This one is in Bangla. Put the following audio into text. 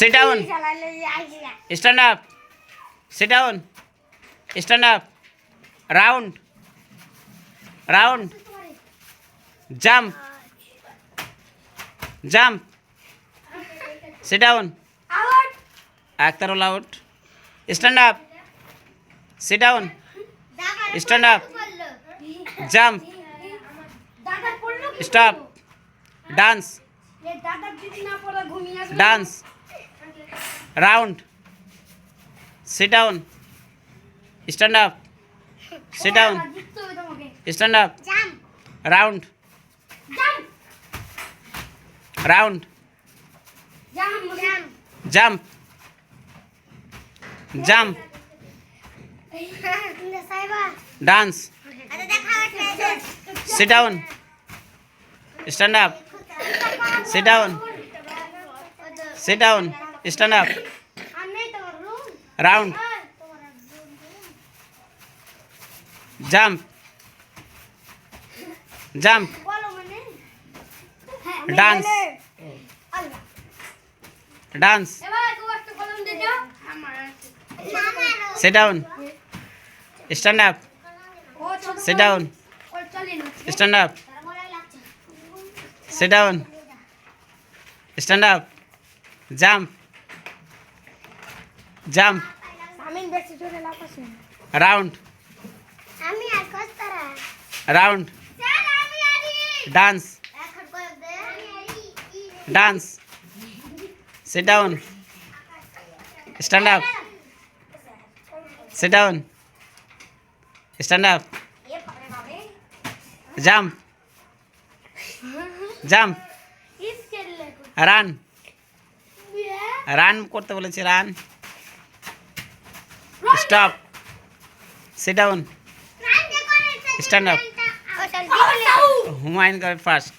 Sit down. Stand up. Sit down. Stand up. Round. Round. Jump. Jump. Sit down. Out. Akhtarul out. Stand up. Sit down. Stand up. Jump. Stop. Dance. Dance. Round sit down stand up sit down stand up round round jump jump dance sit down stand up sit down sit down Stand up. Round. Jump. Jump. Dance. Dance. Sit down. Stand up. Sit down. Stand up. Sit down. Stand up. Jump. Jump. Round. আমি আর কস্তারা Round. স্যার আমি আরি Dance. এখন কই দে আমি আরি Dance. Sit down. Stand up. Sit down. Stand up. এ পারে বাবে Jump. Jump. ইস কেলে Run. বিয়ে রান করতে বলেছি run stop sit down run দে করে Stand up. ও চল হুমায়ুন কবির ফার্স্ট